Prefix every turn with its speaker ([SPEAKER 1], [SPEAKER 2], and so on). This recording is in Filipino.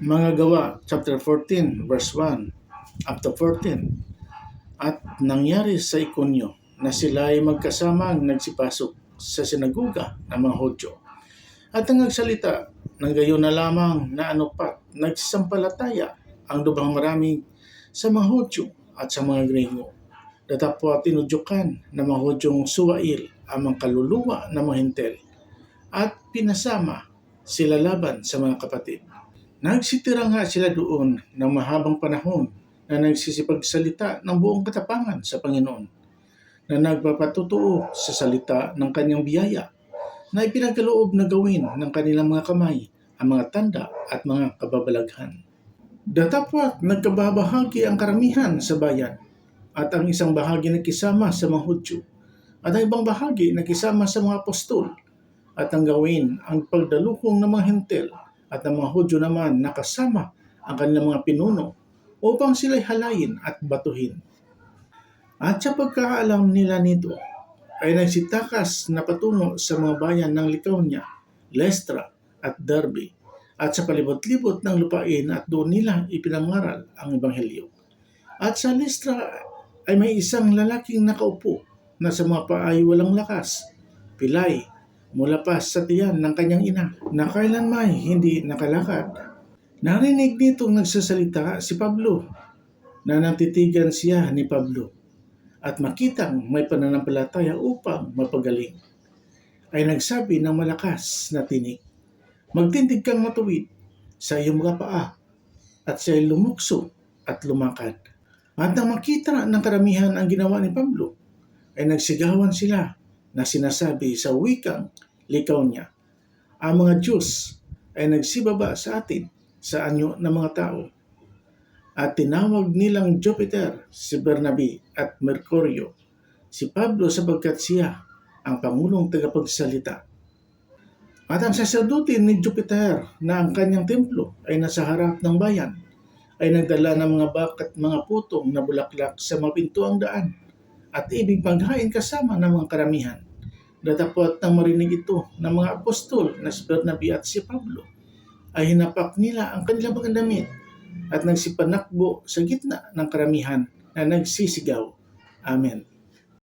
[SPEAKER 1] Mga gawa, chapter 14, verse 1 up to 14. At nangyari sa Ikonyo na sila ay magkasamang nagsipasok sa sinaguga ng mga Hudyo. At ang nagsalita ng gayon na lamang na anupat, nagsampalataya ang lubhang marami sa mga Hudyo at sa mga Grego. Datapwa tinudyukan ng mga Hudyong suwail ang mga kaluluwa ng mga hintel at pinasama sila laban sa mga kapatid. Nagsitira nga sila doon ng mahabang panahon na nagsisipagsalita ng buong katapangan sa Panginoon na nagpapatutuo sa salita ng kanyang biyaya na ipinagkaloob na gawin ng kanilang mga kamay ang mga tanda at mga kababalaghan. Datapwat nagkababahagi ang karamihan sa bayan at ang isang bahagi nakisama sa mga Hudyo at ang ibang bahagi nakisama sa mga apostol at ang gawin ang pagdalukong ng mga hentel at ang mga Hudyo naman nakasama ang kanilang mga pinuno upang sila'y halayin at batuhin. At sa pagkaalam nila nito, ay nagsitakas na patungo sa mga bayan ng Licaonia, Lestra at Derbe at sa palibot-libot ng lupain at doon nila ipinangaral ang Ebanghelyo. At sa Lestra ay may isang lalaking nakaupo na sa mga paa ay walang lakas, pilay, mula pa sa tiyan ng kanyang ina na kailanmay hindi nakalakad. Narinig nitong nagsasalita si Pablo na natitigan siya ni Pablo at makitang may pananampalataya upang mapagaling. Ay nagsabi ng malakas na tinig, Magtindig kang matuwid sa iyong mga paa at siya lumukso at lumakad. At nang makita ng karamihan ang ginawa ni Pablo, ay nagsigawan sila na sinasabi sa wikang likaw niya. Ang mga Diyos ay nagsibaba sa atin sa anyo ng mga tao. At tinawag nilang Jupiter si Bernabe at Mercurio, si Pablo sapagkat siya ang pangulong tagapagsalita. At ang saserdote ni Jupiter na ang kanyang templo ay nasa harap ng bayan ay nagdala ng mga bakat mga putong na bulaklak sa mga pintuang daan at ibig maghain kasama ng mga karamihan. Datapot nang marinig ito ng mga apostol na si Bernabe at si Pablo, ay hinapak nila ang kanilang mga damit at nagsipanakbo sa gitna ng karamihan na nagsisigaw. Amen.